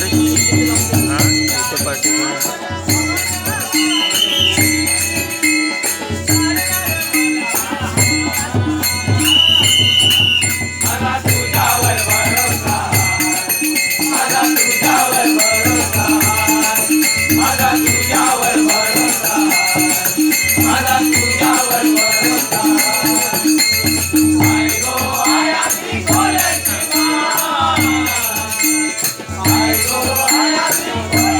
बाहेर हां इथे पाठी